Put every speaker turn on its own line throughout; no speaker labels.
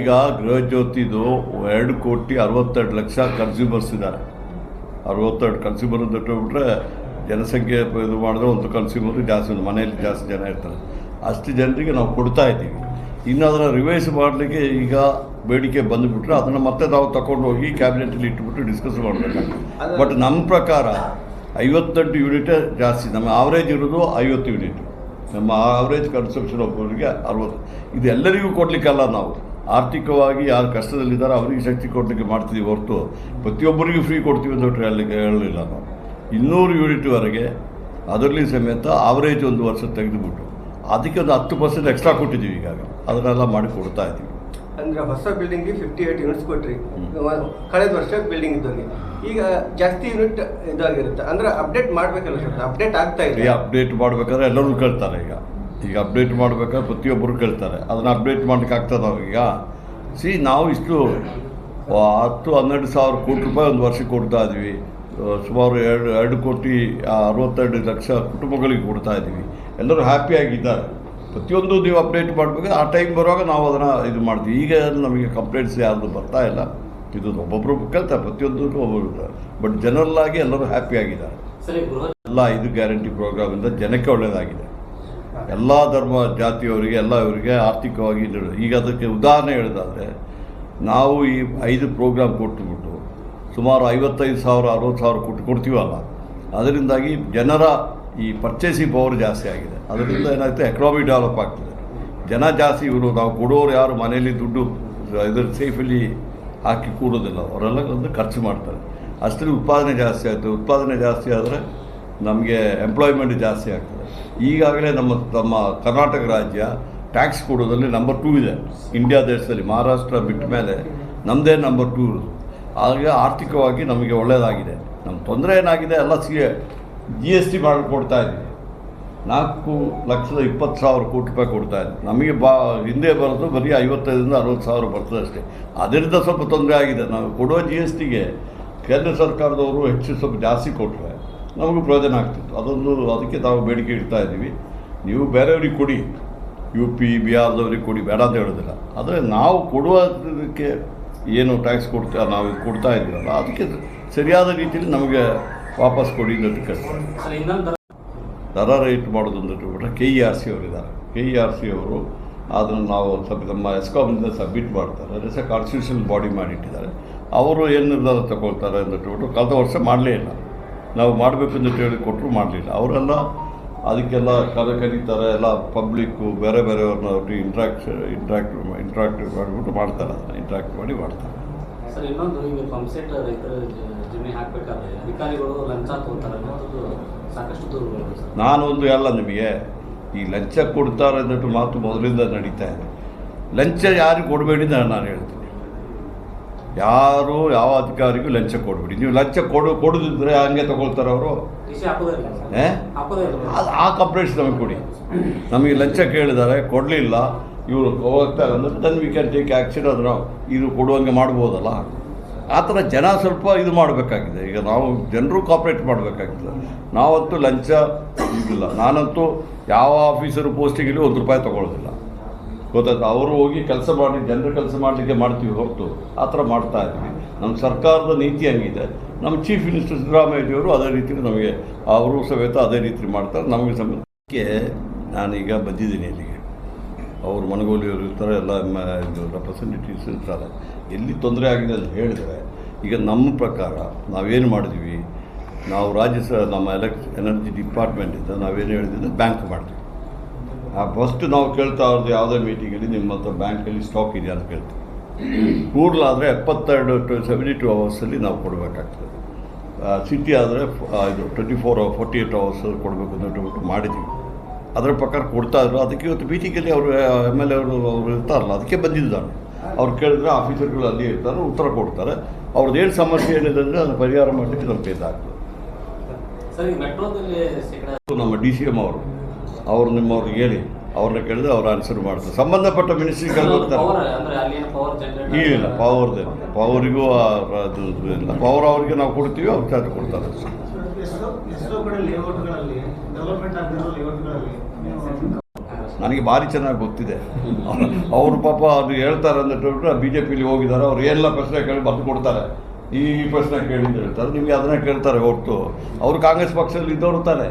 ಈಗ ಗೃಹ ಜ್ಯೋತಿದು ಎರಡು ಕೋಟಿ ಅರವತ್ತೆರಡು ಲಕ್ಷ ಕನ್ಸ್ಯೂಮರ್ಸ್ ಇದ್ದಾರೆ. ಅರವತ್ತೆರಡು ಕನ್ಸ್ಯೂಮರ್ ಅಂತ ಇಟ್ಕೊಂಡ್ಬಿಟ್ರೆ ಜನಸಂಖ್ಯೆ ಇದು ಮಾಡಿದ್ರೆ ಒಂದು ಕನ್ಸ್ಯೂಮರ್ ಜಾಸ್ತಿ ಮನೆಯಲ್ಲಿ ಜಾಸ್ತಿ ಜನ ಇರ್ತಾರೆ. ಅಷ್ಟು ಜನರಿಗೆ ನಾವು ಕೊಡ್ತಾ ಇದ್ದೀವಿ. ಇನ್ನು ಅದನ್ನು ರಿವೈಸ್ ಮಾಡಲಿಕ್ಕೆ ಈಗ ಬೇಡಿಕೆ ಬಂದುಬಿಟ್ರೆ ಅದನ್ನು ಮತ್ತೆ ನಾವು ತಗೊಂಡು ಹೋಗಿ ಕ್ಯಾಬಿನೆಟಲ್ಲಿ ಇಟ್ಬಿಟ್ಟು ಡಿಸ್ಕಸ್ ಮಾಡಬೇಕು ಬಟ್ ನಮ್ಮ ಪ್ರಕಾರ ಐವತ್ತೆಂಟು ಯೂನಿಟೇ ಜಾಸ್ತಿ, ನಮ್ಮ ಆವ್ರೇಜ್ ಇರೋದು ಐವತ್ತು ಯೂನಿಟ್ ನಮ್ಮ ಆವ್ರೇಜ್ ಕನ್ಸ್ಟ್ರಕ್ಷನ್ ಒಬ್ಬರಿಗೆ ಅರವತ್ತು. ಇದು ಎಲ್ಲರಿಗೂ ಕೊಡಲಿಕ್ಕಲ್ಲ ನಾವು. ಆರ್ಥಿಕವಾಗಿ ಯಾರು ಕಷ್ಟದಲ್ಲಿದ್ದಾರೆ ಅವರಿಗೆ ಶಕ್ತಿ ಕೊಡಲಿಕ್ಕೆ ಮಾಡ್ತೀವಿ ಹೊರತು. ಪ್ರತಿಯೊಬ್ಬರಿಗೂ ಫ್ರೀ ಕೊಡ್ತೀವಿ ಅಂತ ಅಲ್ಲಿ ಹೇಳಲಿಲ್ಲ ನಾವು ಇನ್ನೂರು ಯೂನಿಟ್ವರೆಗೆ ಅದರಲ್ಲಿ ಸಮೇತ ಆವರೇಜ್ ಒಂದು ವರ್ಷ ತೆಗೆದುಬಿಟ್ಟು. ಅದಕ್ಕೆ ಒಂದು ಹತ್ತು ಪರ್ಸೆಂಟ್ ಎಕ್ಸ್ಟ್ರಾ ಕೊಟ್ಟಿದ್ದೀವಿ ಈಗ. ಅದನ್ನೆಲ್ಲ ಮಾಡಿ ಕೊಡ್ತಾ ಇದ್ದೀವಿ.
ಅಂದರೆ ಹೊಸ ಬಿಲ್ಡಿಂಗ್ ಫಿಫ್ಟಿ ಏಟ್ ಯೂನಿಟ್ಸ್ ಕೊಟ್ರಿ. ಕಳೆದ ವರ್ಷ ಬಿಲ್ಡಿಂಗ್ ಇದ್ದಾಗ. ಈಗ ಜಾಸ್ತಿ ಯೂನಿಟ್ ಇದಾಗಿರುತ್ತೆ. ಅಂದ್ರೆ ಅಪ್ಡೇಟ್ ಮಾಡಬೇಕಲ್ಲ ಅಪ್ಡೇಟ್ ಆಗ್ತಾ ಇದೆ
ಅಪ್ಡೇಟ್ ಮಾಡ್ಬೇಕಾದ್ರೆ ಎಲ್ಲರೂ ಕೇಳ್ತಾರೆ ಈಗ. ಈಗ ಅಪ್ಡೇಟ್ ಮಾಡಬೇಕಾದ್ರೆ ಪ್ರತಿಯೊಬ್ಬರು ಕೇಳ್ತಾರೆ. ಅದನ್ನು ಅಪ್ಡೇಟ್ ಮಾಡ್ಲಿಕ್ಕೆ ಆಗ್ತದ ಈಗ? ಸಿ ನಾವು ಇಷ್ಟು ಹತ್ತು ಹನ್ನೆರಡು ಸಾವಿರ ಕೋಟಿ ರೂಪಾಯಿ ಒಂದು ವರ್ಷಕ್ಕೆ ಕೊಡ್ತಾ ಇದ್ವಿ. ಸುಮಾರು ಎರಡು ಎರಡು ಕೋಟಿ ಅರವತ್ತೆರಡು ಲಕ್ಷ ಕುಟುಂಬಗಳಿಗೆ ಕೊಡ್ತಾ ಇದ್ದೀವಿ ಎಲ್ಲರೂ ಹ್ಯಾಪಿಯಾಗಿದ್ದಾರೆ ಪ್ರತಿಯೊಂದು ನೀವು ಅಪ್ಡೇಟ್ ಮಾಡಬೇಕು ಆ ಟೈಮ್ ಬರುವಾಗ ನಾವು ಅದನ್ನು ಇದು ಮಾಡ್ತೀವಿ. ಈಗ ನಮಗೆ ಕಂಪ್ಲೇಂಟ್ಸ್ ಯಾರು ಬರ್ತಾ ಇಲ್ಲ. ಇದು ಒಬ್ಬೊಬ್ಬರು ಕೇಳ್ತಾರೆ ಪ್ರತಿಯೊಂದಕ್ಕೂ ಒಬ್ಬೊಬ್ಬರು ಬಟ್ ಜನರಲ್ಲಾಗಿ ಎಲ್ಲರೂ ಹ್ಯಾಪಿಯಾಗಿದ್ದಾರೆ ಎಲ್ಲ ಇದು ಗ್ಯಾರಂಟಿ ಪ್ರೋಗ್ರಾಮಿಂದ ಜನಕ್ಕೆ ಒಳ್ಳೆಯದಾಗಿದೆ ಎಲ್ಲ ಧರ್ಮ ಜಾತಿಯವರಿಗೆ, ಎಲ್ಲ ಇವರಿಗೆ ಆರ್ಥಿಕವಾಗಿ ಈಗ ಅದಕ್ಕೆ ಉದಾಹರಣೆ ಹೇಳೋದಾದರೆ, ನಾವು ಈ ಐದು ಪ್ರೋಗ್ರಾಮ್ ಕೊಟ್ಟುಬಿಟ್ಟು ಸುಮಾರು ಐವತ್ತೈದು ಸಾವಿರ, ಅರವತ್ತು ಸಾವಿರ ಕೊಟ್ಟು ಕೊಡ್ತೀವಲ್ಲ, ಅದರಿಂದಾಗಿ ಜನರ ಈ ಪರ್ಚೇಸಿಂಗ್ ಪವರ್ ಜಾಸ್ತಿ ಆಗಿದೆ. ಅದರಿಂದ ಏನಾಗುತ್ತೆ ಎಕನಾಮಿ ಡೆವಲಪ್ ಆಗ್ತದೆ. ಜನ ಜಾಸ್ತಿ ಇವರು, ನಾವು ಕೊಡೋರು ಯಾರು, ಮನೆಯಲ್ಲಿ ದುಡ್ಡು ಇದ್ರ ಸೇಫಲ್ಲಿ ಹಾಕಿ ಕೂಡೋದಿಲ್ಲ. ಅವರೆಲ್ಲ ಒಂದು ಖರ್ಚು ಮಾಡ್ತಾರೆ. ಅಷ್ಟರಲ್ಲಿ ಉತ್ಪಾದನೆ ಜಾಸ್ತಿ ಆಗ್ತದೆ ಉತ್ಪಾದನೆ ಜಾಸ್ತಿ ಆದರೆ ನಮಗೆ ಎಂಪ್ಲಾಯ್ಮೆಂಟ್ ಜಾಸ್ತಿ ಆಗ್ತದೆ. ಈಗಾಗಲೇ ನಮ್ಮ ನಮ್ಮ ಕರ್ನಾಟಕ ರಾಜ್ಯ ಟ್ಯಾಕ್ಸ್ ಕೊಡೋದ್ರಲ್ಲಿ ನಂಬರ್ ಟೂ ಇದೆ. ಇಂಡಿಯಾ ದೇಶದಲ್ಲಿ, ಮಹಾರಾಷ್ಟ್ರ ಬಿಟ್ಟ ಮೇಲೆ ನಮ್ಮದೇ ನಂಬರ್ ಟೂ ಹಾಗೆ ಆರ್ಥಿಕವಾಗಿ ನಮಗೆ ಒಳ್ಳೆಯದಾಗಿದೆ ನಮ್ಮ ತೊಂದರೆ ಏನಾಗಿದೆ, ಎಲ್ಲ ಸಿ ಜಿ ಎಸ್ ಟಿ ಮಾಡಿ ಕೊಡ್ತಾ ಇದ್ದೀವಿ ನಾಲ್ಕು ಲಕ್ಷದ ಇಪ್ಪತ್ತು ಸಾವಿರ ಕೋಟಿ ರೂಪಾಯಿ ಕೊಡ್ತಾ ಇದೆ. ನಮಗೆ ಬಾ, ಹಿಂದೆ ಬರೋದು ಬರೀ ಐವತ್ತೈದರಿಂದ ಅರವತ್ತು ಸಾವಿರ ಬರ್ತದೆ ಅಷ್ಟೇ. ಅದರಿಂದ ಸ್ವಲ್ಪ ತೊಂದರೆ ಆಗಿದೆ. ನಾವು ಕೊಡೋ ಜಿ ಎಸ್ ಟಿಗೆ ಕೇಂದ್ರ ಸರ್ಕಾರದವರು ಹೆಚ್ಚು ಸ್ವಲ್ಪ ಜಾಸ್ತಿ ಕೊಟ್ಟರೆ ನಮಗೂ ಪ್ರಯೋಜನ ಆಗ್ತಿತ್ತು. ಅದೊಂದು ಅದಕ್ಕೆ ನಾವು ಬೇಡಿಕೆ ಇಡ್ತಾ ಇದ್ದೀವಿ. ನೀವು ಬೇರೆಯವ್ರಿಗೆ ಕೊಡಿ. ಯು ಪಿ ಬಿಹಾರದವ್ರಿಗೆ ಕೊಡಿ. ಬೇಡ ಅಂತ ಹೇಳೋದಿಲ್ಲ. ಆದರೆ ನಾವು ಕೊಡುವುದಕ್ಕೆ ಏನು ಟ್ಯಾಕ್ಸ್ ಕೊಡ್ತಾ ನಾವು ಕೊಡ್ತಾ ಇದ್ದೀವಲ್ಲ ಅದಕ್ಕೆ ಸರಿಯಾದ ರೀತಿಯಲ್ಲಿ ನಮಗೆ ವಾಪಸ್ ಕೊಡಿ ಅಂತ ಕೇಳ್ತಾರೆ ದರ. ರೇಟ್ ಮಾಡೋದು ಅಂತ ಬಿಟ್ಟರೆ ಕೆ ಇ ಆರ್ ಸಿ ಅವರಿದ್ದಾರೆ. ಕೆ ಇ ಆರ್ ಸಿ ಅವರು ಅದನ್ನು ನಾವು ಸ್ವಲ್ಪ ನಮ್ಮ ಎಸ್ಕಾಮಿಂದ ಸಬ್ಮಿಟ್ ಮಾಡ್ತಾರೆ. ಅದಕ್ಕೆ ಕಾನ್ಸ್ಟಿಟ್ಯೂಷನ್ ಬಾಡಿ ಮಾಡಿಟ್ಟಿದ್ದಾರೆ ಅವರು ಏನು ನಿರ್ಧಾರ ತಗೊಳ್ತಾರೆ ಅಂತ ಹೇಳ್ಬಿಟ್ಟು ಕಳೆದ ವರ್ಷ ಮಾಡಲೇ ಇಲ್ಲ. ನಾವು ಮಾಡಬೇಕು ಅಂತ ಹೇಳಿ ಕೊಟ್ಟರು ಮಾಡಲಿಲ್ಲ. ಅವರೆಲ್ಲ ಅದಕ್ಕೆಲ್ಲ ಕರೆ ಕರೀತಾರೆ ಎಲ್ಲ ಪಬ್ಲಿಕ್ಕು ಬೇರೆ ಬೇರೆಯವ್ರನ್ನ ಒಟ್ಟು ಇಂಟ್ರಾಕ್ಟ್ ಇಂಟ್ರಾಕ್ಟ್ ಇಂಟ್ರಾಕ್ಟಿವ್ ಮಾಡಿಬಿಟ್ಟು ಮಾಡ್ತಾರೆ ಅದನ್ನು ಇಂಟ್ರಾಕ್ಟ್ ಮಾಡಿ ಮಾಡ್ತಾರೆ.
ಸರ್ ಇನ್ನೊಂದು ಈಗ ಪಂಪ್ಸೆಟ್ ರೈತರ ಹಾಕಬೇಕಾದ್ರೆ ಅಧಿಕಾರಿಗಳು ಲಂಚ ತಗೋತಾರೆ ಸಾಕಷ್ಟು ದೂರುಗಳು
ನಾನೊಂದು ಎಲ್ಲ ನಿಮಗೆ ಈ ಲಂಚ ಕೊಡ್ತಾರೆ ಅನ್ನೋದು ಮಾತು ಮೊದಲಿಂದ ನಡೀತಾ ಇದೆ. ಲಂಚ ಯಾರಿಗೆ ಕೊಡಬೇಡಿ ಅಂತ ನಾನು ಹೇಳ್ತೀನಿ. ಯಾರು ಯಾವ ಅಧಿಕಾರಿಗೂ ಲಂಚ ಕೊಡ್ಬಿಡಿ. ನೀವು ಲಂಚ ಕೊಡು ಕೊಡುದಿದ್ರೆ ಹಂಗೆ ತಗೊಳ್ತಾರೆ ಅವರು. ಆ ಕಂಪ್ಲೇಂಟ್ಸ್ ನಮಗೆ ಕೊಡಿ. ನಮಗೆ ಲಂಚ ಕೇಳಿದ್ದಾರೆ ಕೊಡಲಿಲ್ಲ. ಇವರು ಹೋಗ್ತಾರೆ ಅಂದ್ರೆ then we can take action ಅದ್ರ ಇದು ಕೊಡುವಂಗೆ ಮಾಡ್ಬೋದಲ್ಲ. ಆ ಥರ ಜನ ಸ್ವಲ್ಪ ಇದು ಮಾಡಬೇಕಾಗಿದೆ. ಈಗ ನಾವು ಜನರು ಕಾಪ್ರೇಟ್ ಮಾಡಬೇಕಾಗಿದೆ. ನಾವಂತೂ ಲಂಚ ಇದಿಲ್ಲ. ನಾನಂತೂ ಯಾವ ಆಫೀಸರು ಪೋಸ್ಟಿಗೆ ಒಂದು ರೂಪಾಯಿ ತೊಗೊಳ್ಳೋದಿಲ್ಲ ಗೊತ್ತಾಯ್ತು ಅವರು ಹೋಗಿ ಕೆಲಸ ಮಾಡಿ, ಜನರ ಕೆಲಸ ಮಾಡಲಿಕ್ಕೆ ಮಾಡ್ತೀವಿ ಹೊರತು. ಆ ಥರ ಮಾಡ್ತಾ ಇದ್ದೀವಿ ನಮ್ಮ ಸರ್ಕಾರದ ನೀತಿ ಹಂಗಿದೆ. ನಮ್ಮ ಚೀಫ್ ಮಿನಿಸ್ಟರ್ ಸಿದ್ದರಾಮಯ್ಯಜಿಯವರು ಅದೇ ರೀತಿ ನಮಗೆ, ಅವರು ಸಮೇತ ಅದೇ ರೀತಿ ಮಾಡ್ತಾರೆ. ನಮಗೆ ಸಮೇತಕ್ಕೆ ನಾನೀಗ ಬಂದಿದ್ದೀನಿ ಇಲ್ಲಿಗೆ. ಅವರು ಮನಗೋಲಿಯವರು ಇರ್ತಾರೆ, ಎಲ್ಲ ರೆಪ್ರೆಸೆಂಟೇಟಿವ್ಸ್ ಇರ್ತಾರೆ. ಎಲ್ಲಿ ತೊಂದರೆ ಆಗಿದೆ ಅಂತ ಹೇಳಿದರೆ, ಈಗ ನಮ್ಮ ಪ್ರಕಾರ ನಾವೇನು ಮಾಡಿದ್ವಿ? ನಾವು ರಾಜ್ಯ ಸ, ನಮ್ಮ ಎಲೆಕ್ಟ್ರಿಕ್ ಎನರ್ಜಿ ಡಿಪಾರ್ಟ್ಮೆಂಟಿಂದ ನಾವೇನು ಹೇಳಿದ್ರೆ ಬ್ಯಾಂಕ್ ಮಾಡ್ತೀವಿ. ಫಸ್ಟ್ ನಾವು ಕೇಳ್ತಾ ಇರೋದು ಯಾವುದೇ ಮೀಟಿಂಗಲ್ಲಿ ನಿಮ್ಮ ಹತ್ರ ಬ್ಯಾಂಕಲ್ಲಿ ಸ್ಟಾಕ್ ಇದೆಯಾ ಅಂತ ಕೇಳ್ತೀವಿ. ಕೂಡಲಾದರೆ ಎಪ್ಪತ್ತೆರಡು ಟು ಸೆವೆಂಟಿ ಟು ಅವರ್ಸಲ್ಲಿ ನಾವು ಕೊಡಬೇಕಾಗ್ತದೆ. ಸಿಟಿ ಆದರೆ ಇದು twenty four forty eight hours ಕೊಡಬೇಕು ಅಂತ ಹೇಳ್ಬಿಟ್ಟು ಮಾಡಿದ್ದೀವಿ. ಅದರ ಪ್ರಕಾರ ಕೊಡ್ತಾ ಇದ್ರು. ಅದಕ್ಕೆ ಇವತ್ತು ಮೀಟಿಂಗಲ್ಲಿ ಅವರು ಎಂ ಎಲ್ ಎ ಅವರು ಅವರು ಇರ್ತಾರಲ್ಲ ಅದಕ್ಕೆ ಬಂದಿದ್ದಾನೆ. ಅವ್ರು ಕೇಳಿದ್ರೆ ಆಫೀಸರ್ಗಳು ಅಲ್ಲಿ ಇರ್ತಾರೆ ಉತ್ತರ ಕೊಡ್ತಾರೆ. ಅವ್ರದ್ದು ಏನು ಸಮಸ್ಯೆ ಏನಿದೆ ಅಂದರೆ ಅದನ್ನು ಪರಿಹಾರ ಮಾಡಲಿಕ್ಕೆ
ನಮ್ಗೆ ಇದಾಗ್ತದೆ.
ನಮ್ಮ ಡಿ ಸಿ ಎಂ ಅವರು. ಅವ್ರು ನಿಮ್ಮವ್ರಿಗೆ ಹೇಳಿ ಅವ್ರನ್ನ ಕೇಳಿದ್ರೆ ಅವ್ರು ಆನ್ಸರ್ ಮಾಡ್ತಾರೆ. ಸಂಬಂಧಪಟ್ಟ ಮಿನಿಸ್ಟ್ರಿಗೆ ಬರ್ತಾರೆ
ಪವರ್ ಅಂದ್ರೆ ಅಲ್ಲಿ ಏನು ಪವರ್ ಜನರೇಟ್
ಇಲ್ಲ ಪವರ್ದೇ ಪವರಿಗೂ ಅದು ಇಲ್ಲ. ಪವರ್ ಅವ್ರಿಗೆ ನಾವು ಕೊಡ್ತೀವಿ ಅವ್ರು ಚಾರ್ಜ್ ಕೊಡ್ತಾರೆ. ನನಗೆ ಭಾರಿ ಚೆನ್ನಾಗಿ ಗೊತ್ತಿದೆ. ಅವರು ಪಾಪ ಅದು ಹೇಳ್ತಾರೆ ಅಂದ್ಬಿಟ್ಟು ಬಿ ಜೆ ಪಿಲಿ ಹೋಗಿದ್ದಾರೆ ಅವ್ರು ಎಲ್ಲ ಪ್ರಶ್ನೆ ಕೇಳಿ ಬರೆದು ಕೊಡ್ತಾರೆ. ಈ ಈ ಪ್ರಶ್ನೆ ಕೇಳಿ ಅಂತ ಹೇಳ್ತಾರೆ. ನಿಮಗೆ ಅದನ್ನೇ ಕೇಳ್ತಾರೆ ಹೊರತು. ಅವರು ಕಾಂಗ್ರೆಸ್ ಪಕ್ಷದಲ್ಲಿ ಇದ್ದವರು ತಾನೆ.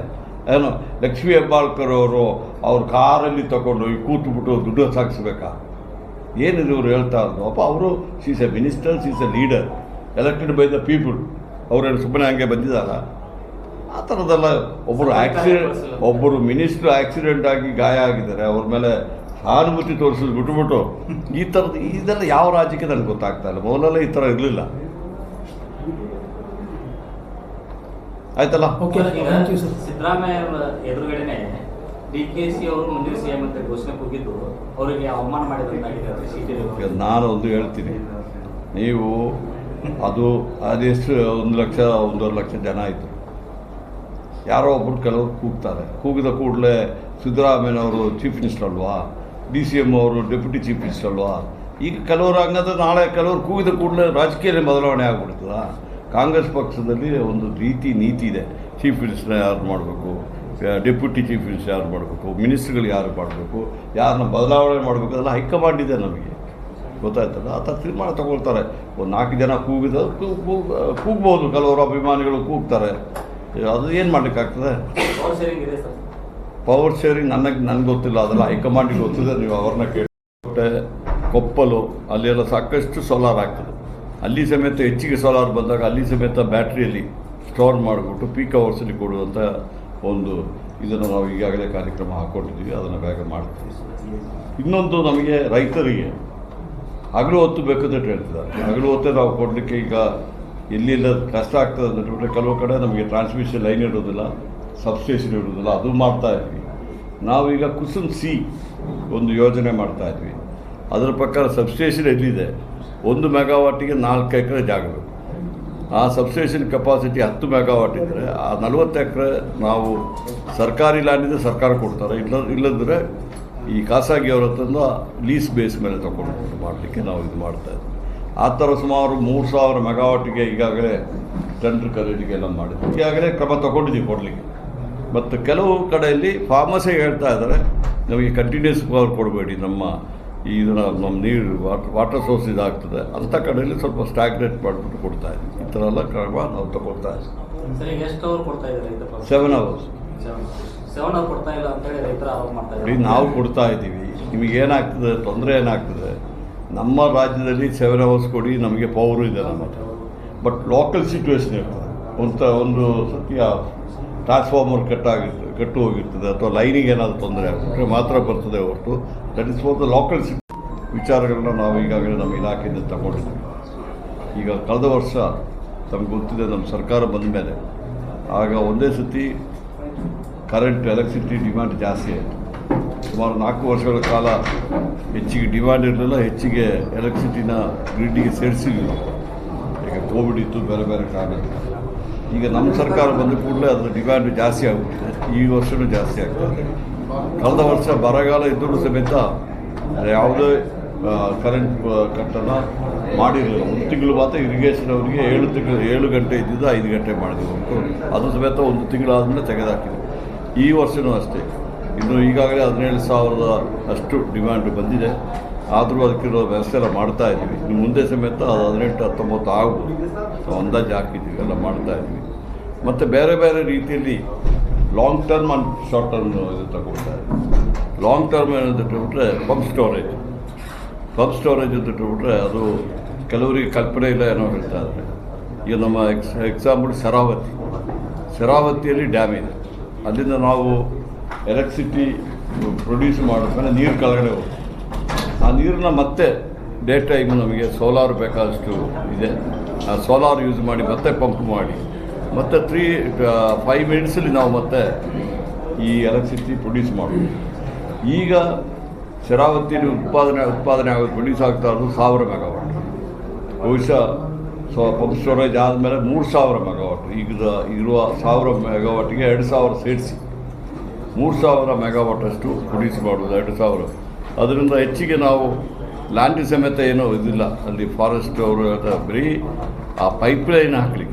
ಏನು ಲಕ್ಷ್ಮೀ ಹೆಬ್ಬಾಳ್ಕರ್ ಅವರು ಅವ್ರ ಕಾರಲ್ಲಿ ತಗೊಂಡು ಹೋಗಿ ಕೂತ್ಬಿಟ್ಟು ದುಡ್ಡು ಸಾಗಿಸ್ಬೇಕಾ ಏನಿದೆ ಇವರು ಹೇಳ್ತಾ ಇರೋದು? ಅಪ್ಪ ಅವರು she's a minister she's a leader elected by the people ಅವರೇನು ಸುಮ್ಮನೆ ಹಂಗೆ ಬಂದಿದ್ದಾರ? ಆ ಥರದ್ದೆಲ್ಲ ಒಬ್ಬರು ಆಕ್ಸಿಡೆಂಟ್ ಒಬ್ಬರು ಮಿನಿಸ್ಟ್ರು ಆಕ್ಸಿಡೆಂಟ್ ಆಗಿ ಗಾಯ ಆಗಿದ್ದಾರೆ ಅವ್ರ ಮೇಲೆ ಸಹಾನುಭೂತಿ ತೋರಿಸೋದು ಬಿಟ್ಬಿಟ್ಟು ಈ ಥರದ್ದು ಇದೆಲ್ಲ ಯಾವ ರಾಜ್ಯಕ್ಕೆ ನನಗೆ ಗೊತ್ತಾಗ್ತಾ ಇಲ್ಲ. ಮೊದಲೆಲ್ಲ ಈ ಥರ ಇರಲಿಲ್ಲ. ಆಯ್ತಲ್ಲ.
ಸಿದ್ದರಾಮಯ್ಯ ಅವರ ಎದುರುಗಡೆನೆ ಡಿ ಕೆ ಸಿ ಅವರು ಮುಂದಿನ ಸಿಎಂ ಅಂತ ಘೋಷಣೆ ಕೂಗಿದ್ದು ಅವರಿಗೆ ಅವಮಾನ ಮಾಡಿದಂತಾಗಿದೆ
ನಾನು ಒಂದು ಹೇಳ್ತೀನಿ. ನೀವು ಅದು ಅದೆಷ್ಟು ಒಂದು ಲಕ್ಷ ಒಂದೂವರೆ ಲಕ್ಷ ಜನ ಆಯಿತು. ಯಾರೋ ಒಬ್ಬರು ಕೆಲವರು ಕೂಗ್ತಾರೆ. ಕೂಗಿದ ಕೂಡಲೇ ಸಿದ್ದರಾಮಯ್ಯನವರು ಚೀಫ್ ಮಿನಿಸ್ಟರ್ ಅಲ್ವಾ? ಡಿ ಸಿ ಎಂ ಅವರು ಡೆಪ್ಯೂಟಿ ಚೀಫ್ ಮಿನಿಸ್ಟರ್ ಅಲ್ವಾ? ಈಗ ಕೆಲವರು ಹಂಗಂದ್ರೆ ನಾಳೆ ಕೆಲವರು ಕೂಗಿದ ಕೂಡಲೇ ರಾಜಕೀಯ ಬದಲಾವಣೆ ಆಗ್ಬಿಡ್ತದ? ಕಾಂಗ್ರೆಸ್ ಪಕ್ಷದಲ್ಲಿ ಒಂದು ರೀತಿ ನೀತಿ ಇದೆ. ಚೀಫ್ ಮಿನಿಸ್ಟರ್ ಯಾರು ಮಾಡಬೇಕು? ಡೆಪ್ಯೂಟಿ ಚೀಫ್ ಮಿನಿಸ್ಟರ್ ಯಾರು ಮಾಡಬೇಕು? ಮಿನಿಸ್ಟ್ರ್ಗಳು ಯಾರು ಮಾಡಬೇಕು? ಯಾರನ್ನ ಬದಲಾವಣೆ ಮಾಡಬೇಕು? ಅದೆಲ್ಲ ಹೈಕಮಾಂಡ್ ಇದೆ ನಮಗೆ. ಗೊತ್ತಾಯ್ತಲ್ಲ? ಆ ಥರ ತೀರ್ಮಾನ ತಗೊಳ್ತಾರೆ. ಒಂದು ನಾಲ್ಕು ಜನ ಕೂಗಿದ ಕೂಗ್ಬೋದು. ಕೆಲವರು ಅಭಿಮಾನಿಗಳು ಕೂಗ್ತಾರೆ. ಅದು ಏನು ಮಾಡಲಿಕ್ಕಾಗ್ತದೆ
ಪವರ್ ಶೇರಿಂಗ್
ನನಗೆ ನನಗೆ ಗೊತ್ತಿಲ್ಲ. ಅದೆಲ್ಲ ಹೈಕಮಾಂಡಿಗೆ ಗೊತ್ತಿದೆ. ನೀವು ಅವ್ರನ್ನ ಕೇಳಿ. ಕೊಪ್ಪಲು ಅಲ್ಲೆಲ್ಲ ಸಾಕಷ್ಟು ಸೋಲಾರ್ ಆಗ್ತದೆ ಅಲ್ಲಿ ಸಮೇತ ಹೆಚ್ಚಿಗೆ ಸೋಲಾರ್ ಬಂದಾಗ ಅಲ್ಲಿ ಸಮೇತ ಬ್ಯಾಟ್ರಿಯಲ್ಲಿ ಸ್ಟೋರ್ ಮಾಡಿಬಿಟ್ಟು ಪೀಕ್ ಅವರ್ಸಲ್ಲಿ ಕೊಡುವಂಥ ಒಂದು ಇದನ್ನು ನಾವು ಈಗಾಗಲೇ ಕಾರ್ಯಕ್ರಮ ಹಾಕ್ಕೊಂಡಿದ್ದೀವಿ ಅದನ್ನು ಬೇಗ ಮಾಡ್ತೀವಿ. ಇನ್ನೊಂದು ನಮಗೆ ರೈತರಿಗೆ ಹಗಲು ಹೊತ್ತು ಬೇಕು ಅಂತ ಹೇಳ್ತಿದ್ದಾರೆ. ಹಗಲು ಹೊತ್ತೇ ನಾವು ಕೊಡಲಿಕ್ಕೆ ಈಗ ಎಲ್ಲಿಲ್ಲ ಕಷ್ಟ ಆಗ್ತದೆ ಅಂತ ಕೆಲವು ಕಡೆ ನಮಗೆ ಟ್ರಾನ್ಸ್ಮಿಷನ್ ಲೈನ್ ಇರೋದಿಲ್ಲ ಸಬ್ಸ್ಟೇಷನ್ ಇರೋದಿಲ್ಲ ಅದು ಮಾಡ್ತಾ ಇದ್ವಿ. ನಾವೀಗ ಕುಸುಮ್ ಸಿ ಒಂದು ಯೋಜನೆ ಮಾಡ್ತಾ ಇದ್ವಿ. ಅದರ ಪ್ರಕಾರ ಸಬ್ಸ್ಟೇಷನ್ ಎಲ್ಲಿದೆ? ಒಂದು ಮೆಗಾವಾಟಿಗೆ ನಾಲ್ಕು ಎಕರೆ ಜಾಗ ಬೇಕು. ಆ ಸಬ್ಸ್ಟೇಷನ್ ಕೆಪಾಸಿಟಿ ಹತ್ತು ಮೆಗಾವಾಟ್ ಇದ್ದರೆ ಆ ನಲವತ್ತು ಎಕರೆ ನಾವು ಸರ್ಕಾರಿ ಲ್ಯಾಂಡ್ ಇದೆ ಸರ್ಕಾರ ಕೊಡ್ತಾರೆ. ಇಲ್ಲ, ಇಲ್ಲದ್ರೆ ಈ ಖಾಸಗಿಯವರ ತಂದು ಲೀಸ್ ಬೇಸ್ ಮೇಲೆ ತಗೊಂಡು ಮಾಡಲಿಕ್ಕೆ ನಾವು ಇದು ಮಾಡ್ತಾ ಇದ್ದೀವಿ ಆ ಥರ ಸುಮಾರು ಮೂರು ಸಾವಿರ ಮೆಗಾವಾಟಿಗೆ ಈಗಾಗಲೇ ಟೆಂಡರ್ ಖರೀದಿಗೆಲ್ಲ ಮಾಡಿದ್ವಿ. ಈಗಾಗಲೇ ಕ್ರಮ ತಗೊಂಡಿದ್ದೀವಿ ಕೊಡಲಿಕ್ಕೆ. ಮತ್ತು ಕೆಲವು ಕಡೆಯಲ್ಲಿ ಫಾರ್ಮಸೇ ಹೇಳ್ತಾ ಇದ್ದಾರೆ ನಮಗೆ ಕಂಟಿನ್ಯೂಸ್ ಪವರ್ ಕೊಡಬೇಡಿ, ನಮ್ಮ ಈ ಇದನ್ನ ನಮ್ಮ ನೀರು ವಾಟರ್ ವಾಟರ್ ಸೋರ್ಸ್ ಇದಾಗ್ತದೆ. ಅಂಥ ಕಡೆಯಲ್ಲಿ ಸ್ವಲ್ಪ ಸ್ಟ್ಯಾಗ್ರೇಟ್ ಮಾಡಿಬಿಟ್ಟು ಕೊಡ್ತಾ ಇದ್ದೀವಿ ಈ ಥರ ಎಲ್ಲ ಕ್ರಮ ನಾವು ತಗೊಳ್ತಾ
ಪಕ್ಷ?
ಸೆವೆನ್ ಅವರ್ಸ್ ನೋಡಿ ನಾವು ಕೊಡ್ತಾ ಇದ್ದೀವಿ. ನಿಮಗೆ ಏನಾಗ್ತದೆ? ತೊಂದರೆ ಏನಾಗ್ತದೆ? ನಮ್ಮ ರಾಜ್ಯದಲ್ಲಿ ಸೆವೆನ್ ಅವರ್ಸ್ ಕೊಡಿ ನಮಗೆ ಪವರು ಇದೆ ನಮ್ಮ ಹತ್ರ. ಬಟ್ ಲೋಕಲ್ ಸಿಚುವೇಶನ್ ಇರ್ತದೆ. ಒಂದು ಒಂದು ಸತ್ಯ ಟ್ರಾನ್ಸ್ಫಾರ್ಮರ್ ಕಟ್ಟಾಗಿರ್ತದೆ ಕಟ್ಟು ಹೋಗಿರ್ತದೆ. ಅಥವಾ ಲೈನಿಗೆ ಏನಾದರೂ ತೊಂದರೆ ಆಗಿಬಿಟ್ರೆ ಮಾತ್ರ ಬರ್ತದೆ ಹೊರತು. That is for the local ವಿಚಾರಗಳನ್ನ ನಾವು ಈಗಾಗಲೇ ನಮ್ಮ ಇಲಾಖೆಯಿಂದ ತಗೊಂಡಿದ್ದೀವಿ. ಈಗ ಕಳೆದ ವರ್ಷ ತಮ್ಗೆ ಗೊತ್ತಿದೆ ನಮ್ಮ ಸರ್ಕಾರ ಬಂದ ಮೇಲೆ ಆಗ ಒಂದೇ ಸತಿ ಕರೆಂಟ್ ಎಲೆಕ್ಟ್ರಿಸಿಟಿ ಡಿಮ್ಯಾಂಡ್ ಜಾಸ್ತಿ ಆಯಿತು. ಸುಮಾರು ನಾಲ್ಕು ವರ್ಷಗಳ ಕಾಲ ಹೆಚ್ಚಿಗೆ ಡಿಮ್ಯಾಂಡ್ ಇರಲಿಲ್ಲ, ಹೆಚ್ಚಿಗೆ ಎಲೆಕ್ಟ್ರಿಸಿಟಿನ ಗ್ರಿಡ್ಡಿಗೆ ಸೇರಿಸಿರಲಿಲ್ಲ ಈಗ ಕೋವಿಡ್ ಇತ್ತು, ಬೇರೆ ಬೇರೆ ಕಾರಣ ಈಗ ನಮ್ಮ ಸರ್ಕಾರ ಬಂದ ಕೂಡಲೇ ಅದರ ಡಿಮ್ಯಾಂಡ್ ಜಾಸ್ತಿ ಆಗುತ್ತೆ ಈ ವರ್ಷವೂ ಜಾಸ್ತಿ ಆಗ್ತದೆ ಕಳೆದ ವರ್ಷ ಬರಗಾಲ ಇದ್ದರೂ ಸಮೇತ ಯಾವುದೇ ಕರೆಂಟ್ ಕಟ್ಟನ್ನು ಮಾಡಿರಲಿಲ್ಲ. ಒಂದು ತಿಂಗಳು ಮಾತ್ರ ಇರಿಗೇಷನ್ ಅವರಿಗೆ ಏಳು ತಿಂಗಳು, ಏಳು ಗಂಟೆ ಇದ್ದಿದ್ದು ಐದು ಗಂಟೆ ಮಾಡಿದ್ವಿ ಹೊರತು. ಅದು ಸಮೇತ ಒಂದು ತಿಂಗಳಾದಮೇಲೆ ತೆಗೆದಾಕಿದೆ ಈ ವರ್ಷವೂ ಅಷ್ಟೇ. ಇನ್ನು ಈಗಾಗಲೇ ಹದಿನೇಳು ಸಾವಿರದ ಅಷ್ಟು ಡಿಮ್ಯಾಂಡ್ ಬಂದಿದೆ. ಆದರೂ ಅದಕ್ಕಿರೋ ವ್ಯವಸ್ಥೆ ಎಲ್ಲ ಮಾಡ್ತಾ ಇದ್ದೀವಿ. ಇನ್ನು ಮುಂದೆ ಸಮೇತ ಅದು ಹದಿನೆಂಟು, ಹತ್ತೊಂಬತ್ತು ಆಗ್ಬೋದು. ಅಂದಾಜು ಹಾಕಿದ್ದೀವಿ, ಎಲ್ಲ ಮಾಡ್ತಾ ಇದ್ದೀವಿ. ಮತ್ತು ಬೇರೆ ಬೇರೆ ರೀತಿಯಲ್ಲಿ long term and short term ಇದು ತಗೊಳ್ತಾ ಲಾಂಗ್ ಟರ್ಮ್ ಏನಂತ ಬಿಟ್ಟರೆ ಪಂಪ್ ಸ್ಟೋರೇಜ್ ಪಂಪ್ ಸ್ಟೋರೇಜ್ ಅಂತ ಅದು ಕೆಲವರಿಗೆ ಕಲ್ಪನೆ ಇಲ್ಲ ಏನೋ ಹೇಳ್ತಾ ಇದ್ದಾರೆ. ಈಗ ನಮ್ಮ ಎಕ್ಸ್ ಎಕ್ಸಾಂಪಲ್ ಶರಾವತಿ. ಶರಾವತಿಯಲ್ಲಿ ಡ್ಯಾಮ್ ಇದೆ. ಅಲ್ಲಿಂದ ನಾವು ಎಲೆಕ್ಟ್ರಿಸಿಟಿ ಪ್ರೊಡ್ಯೂಸ್ ಮಾಡಿದ್ಮೇಲೆ ನೀರು ಕೆಳಗಡೆ ಹೋಗುತ್ತೆ ಆ ನೀರನ್ನ ಮತ್ತೆ ಡೇ ಟೈಮ್ ನಮಗೆ ಸೋಲಾರ್ ಬೇಕಾದಷ್ಟು ಇದೆ. ಆ ಸೋಲಾರ್ ಯೂಸ್ ಮಾಡಿ ಮತ್ತೆ ಪಂಪ್ ಮಾಡಿ. ಮತ್ತೆ ತ್ರೀ ಫೈವ್ ಮಿನಿಟ್ಸಲ್ಲಿ ನಾವು ಮತ್ತೆ ಈ ಎಲೆಕ್ಟ್ರಿಸಿಟಿ ಪ್ರೊಡ್ಯೂಸ್ ಮಾಡೋದು ಈಗ ಶರಾವತಿಯಲ್ಲಿ ಉತ್ಪಾದನೆ ಉತ್ಪಾದನೆ ಆಗೋದು ಪ್ರೊಡ್ಯೂಸ್ ಆಗ್ತಾ ಇರೋದು ಸಾವಿರ ಮೆಗಾವಾಟ್ ಬಹುಶಃ ಸೊ ಪಂಪ್ ಸ್ಟೋರೇಜ್ ಆದಮೇಲೆ ಮೂರು ಸಾವಿರ ಮೆಗಾವಾಟ್ ಈಗ ಇರುವ ಸಾವಿರ ಮೆಗಾವಾಟ್ಗೆ ಎರಡು ಸಾವಿರ ಸೇರಿಸಿ. ಮೂರು ಸಾವಿರ ಮೆಗಾವಾಟ್ ಅಷ್ಟು ಪ್ರೊಡ್ಯೂಸ್ ಮಾಡೋದು ಎರಡು ಸಾವಿರ. ಅದರಿಂದ ಹೆಚ್ಚಿಗೆ ನಾವು ಲ್ಯಾಂಡ್ ಸಮೇತ ಏನೋ ಇದಿಲ್ಲ. ಅಲ್ಲಿ ಫಾರೆಸ್ಟ್ ಅವರು ಬರೀ ಆ ಪೈಪ್ಲೈನ್ ಹಾಕಲಿಕ್ಕೆ.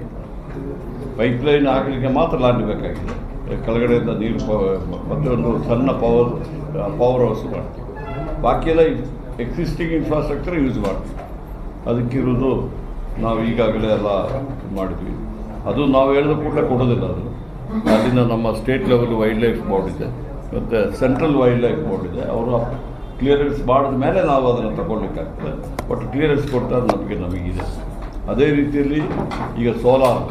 ಪೈಪ್ಲೈನ್ ಹಾಕಲಿಕ್ಕೆ ಮಾತ್ರ ಲಾಂಡ್ ಬೇಕಾಗಿದೆ. ಕೆಳಗಡೆಯಿಂದ ನೀರು ಒಂದು ಸಣ್ಣ ಪವರ್ ಪವರ್ ಹೌಸ್ ಮಾಡ್ತೀವಿ. ಬಾಕಿ ಎಲ್ಲ ಎಕ್ಸಿಸ್ಟಿಂಗ್ ಇನ್ಫ್ರಾಸ್ಟ್ರಕ್ಚರ್ ಯೂಸ್ ಮಾಡ್ತೀವಿ. ಅದಕ್ಕಿರೋದು ನಾವು ಈಗಾಗಲೇ ಎಲ್ಲ ಮಾಡಿದ್ವಿ. ಅದು ನಾವು ಹೇಳಿದ ಕೂಡಲೇ ಕೊಡೋದಿಲ್ಲ ಅದು. ಅಲ್ಲಿಂದ ನಮ್ಮ state level wildlife board ಇದೆ. ಮತ್ತು ಸೆಂಟ್ರಲ್ ವೈಲ್ಡ್ ಲೈಫ್ ಬೋರ್ಡ್ ಇದೆ. ಅವರು ಕ್ಲಿಯರೆನ್ಸ್ ಮಾಡಿದ ಮೇಲೆ ನಾವು ಅದನ್ನು ತಗೊಳ್ಲಿಕ್ಕಾಗ್ತದೆ ಬಟ್ ಕ್ಲಿಯರೆನ್ಸ್ ಕೊಡ್ತಾರೆ ನಮಗೆ ನಮಗಿದೆ. ಅದೇ ರೀತಿಯಲ್ಲಿ ಈಗ ಸೋಲಾರ್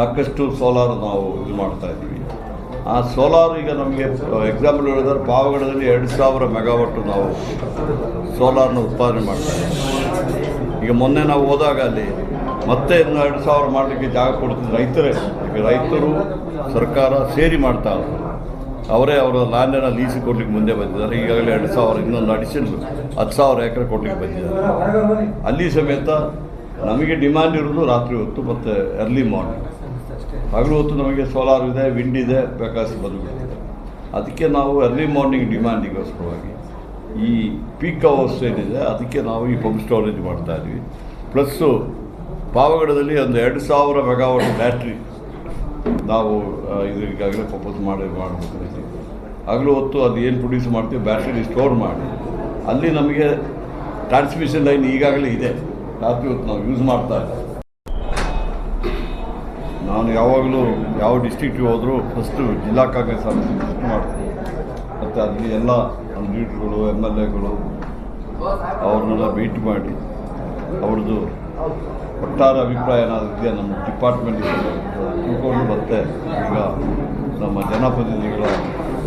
ಸಾಕಷ್ಟು ಸೋಲಾರ್ ನಾವು ಇದು ಮಾಡ್ತಾ ಇದ್ದೀವಿ. ಆ ಸೋಲಾರ್ ಈಗ ನಮಗೆ ಎಕ್ಸಾಂಪಲ್ ಹೇಳಿದ್ರೆ ಪಾವಗಡದಲ್ಲಿ ಎರಡು ಸಾವಿರ ಮೆಗಾವಟ್ಟು ನಾವು ಸೋಲಾರ್ನ ಉತ್ಪಾದನೆ ಮಾಡ್ತಾ ಇದ್ದೀವಿ. ಈಗ ಮೊನ್ನೆ ನಾವು ಹೋದಾಗ ಅಲ್ಲಿ ಮತ್ತೆ ಇನ್ನು ಎರಡು ಸಾವಿರ ಮಾಡಲಿಕ್ಕೆ ಜಾಗ ಕೊಡ್ತಿದ್ದು ರೈತರೇ. ಈಗ ರೈತರು ಸರ್ಕಾರ ಸೇರಿ ಮಾಡ್ತಾ ಅವರೇ ಅವರ ಲ್ಯಾಂಡನ್ನು ಲೀಸ್ ಕೊಡ್ಲಿಕ್ಕೆ ಮುಂದೆ ಬಂದಿದ್ದಾರೆ. ಈಗಾಗಲೇ ಎರಡು ಸಾವಿರ, ಇನ್ನೊಂದು ಅಡಿಷನ್ ಹತ್ತು ಸಾವಿರ ಎಕರೆ ಕೊಡ್ಲಿಕ್ಕೆ ಬಂದಿದ್ದಾರೆ. ಅಲ್ಲಿ ಸಮೇತ ನಮಗೆ ಡಿಮ್ಯಾಂಡ್ ಇರೋದು ರಾತ್ರಿ ಹೊತ್ತು ಮತ್ತು ಅರ್ಲಿ ಮಾರ್ನಿಂಗ್ ಹಗಲು ಹೊತ್ತು ನಮಗೆ ಸೋಲಾರ್ ಇದೆ ವಿಂಡ್ ಇದೆ, ಬೇಕಾದಷ್ಟು ಬದುಕಿದೆ ಅದಕ್ಕೆ ನಾವು ಎರ್ಲಿ ಮಾರ್ನಿಂಗ್ ಡಿಮ್ಯಾಂಡಿಗೋಸ್ಕರವಾಗಿ ಈ ಪೀಕ್ ಅವರ್ಸ್ ಏನಿದೆ, ಅದಕ್ಕೆ ನಾವು ಈ ಪಂಪ್ ಸ್ಟೋರೇಜ್ ಮಾಡ್ತಾ ಇದ್ವಿ. ಪ್ಲಸ್ಸು ಪಾವಗಡದಲ್ಲಿ ಒಂದು ಎರಡು ಸಾವಿರ ಮೆಗಾವಾಟ್ ಬ್ಯಾಟ್ರಿ ನಾವು ಇದಕ್ಕಾಗಲೇ ಪ್ರಪೋಸ್ ಮಾಡಿ ಮಾಡಬೇಕು ಹಗಲು ಹೊತ್ತು ಅದು ಏನು ಪ್ರೊಡ್ಯೂಸ್ ಮಾಡ್ತೀವಿ ಬ್ಯಾಟ್ರಿ ಸ್ಟೋರ್ ಮಾಡಿ. ಅಲ್ಲಿ ನಮಗೆ ಟ್ರಾನ್ಸ್ಮಿಷನ್ ಲೈನ್ ಈಗಾಗಲೇ ಇದೆ. ರಾತ್ರಿ ಹೊತ್ತು ನಾವು ಯೂಸ್ ಮಾಡ್ತಾ ಇದ್ದೀವಿ ನಾನು ಯಾವಾಗಲೂ ಯಾವ ಡಿಸ್ಟ್ರಿಕ್ಟಿಗೆ ಹೋದರೂ ಫಸ್ಟು ಜಿಲ್ಲಾ ಕಾಂಗ್ರೆಸ್ ಆಫೀಸ್ ವಿಸಿಟ್ ಮಾಡ್ತೀನಿ. ಮತ್ತು ಅಲ್ಲಿ ಎಲ್ಲ ನಮ್ಮ ಲೀಡ್ರುಗಳು ಎಂ ಎಲ್ ಎಗಳು ಅವ್ರನ್ನೆಲ್ಲ ಭೇಟಿ ಮಾಡಿ ಅವ್ರದ್ದು ಒಟ್ಟಾರೆ ಅಭಿಪ್ರಾಯ ಏನಾದ್ರು ನಮ್ಮ ಡಿಪಾರ್ಟ್ಮೆಂಟ್ ತಿಳ್ಕೊಂಡು ಮತ್ತೆ ಈಗ ನಮ್ಮ ಜನಪ್ರತಿನಿಧಿಗಳ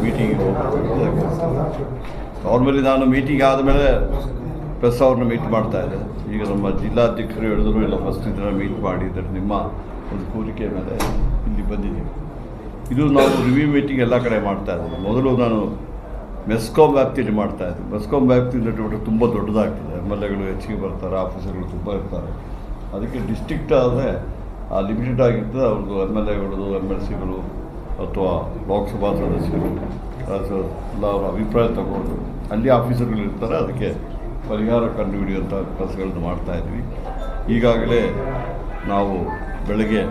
ಮೀಟಿಂಗಿಗೆ ಅವ್ರ ಮೇಲೆ ನಾನು ಮೀಟಿಂಗ್ ಆದಮೇಲೆ ಪ್ರೆಸ್ ಅವ್ರನ್ನ ಮೀಟ್ ಮಾಡ್ತಾಯಿದ್ದೆ ಈಗ ನಮ್ಮ ಜಿಲ್ಲಾಧ್ಯಕ್ಷರು ಹೇಳಿದ್ರು, ಇಲ್ಲ ಫಸ್ಟ್ ಇದನ್ನು ಮೀಟ್ ಮಾಡಿ ನಿಮ್ಮ ಒಂದು ಕೋರಿಕೆ ಮೇಲೆ ಇಲ್ಲಿ ಬಂದಿದ್ದೀವಿ. ಇದು ನಾವು ರಿವ್ಯೂ ಮೀಟಿಂಗ್ ಎಲ್ಲ ಕಡೆ ಮಾಡ್ತಾ ಇದ್ದೀವಿ. ಮೊದಲು ನಾನು ಮೆಸ್ಕಾಂ ವ್ಯಾಪ್ತಿಯಲ್ಲಿ ಮಾಡ್ತಾ ಇದ್ದೀನಿ ಮೆಸ್ಕಾಂ ವ್ಯಾಪ್ತಿ ನೆಟ್ವರ್ಕ್ ತುಂಬ ದೊಡ್ಡದಾಗ್ತದೆ. ಎಂ ಎಲ್ ಎಗಳು ಹೆಚ್ಚಿಗೆ ಬರ್ತಾರೆ, ಆಫೀಸರ್ಗಳು ತುಂಬ ಇರ್ತಾರೆ. ಅದಕ್ಕೆ ಡಿಸ್ಟಿಕ್ಟ್ ಆದರೆ ಆ ಲಿಮಿಟೆಡ್ ಆಗಿರ್ತದೆ. ಅವ್ರದ್ದು ಎಂ ಎಲ್ ಎಗಳದು ಎಂ ಎಲ್ ಸಿಗಳು ಅಥವಾ ಲೋಕಸಭಾ ಸದಸ್ಯರು ಎಲ್ಲ ಅವರ ಅಭಿಪ್ರಾಯ ತಗೊಂಡು ಅಲ್ಲಿ ಆಫೀಸರ್ಗಳು ಇರ್ತಾರೆ. ಅದಕ್ಕೆ ಪರಿಹಾರ ಕಂಡುಹಿಡಿಯುವಂಥ ಕೆಲಸಗಳನ್ನು ಮಾಡ್ತಾ ಇದ್ವಿ. ಈಗಾಗಲೇ ನಾವು ಬೆಳಗ್ಗೆ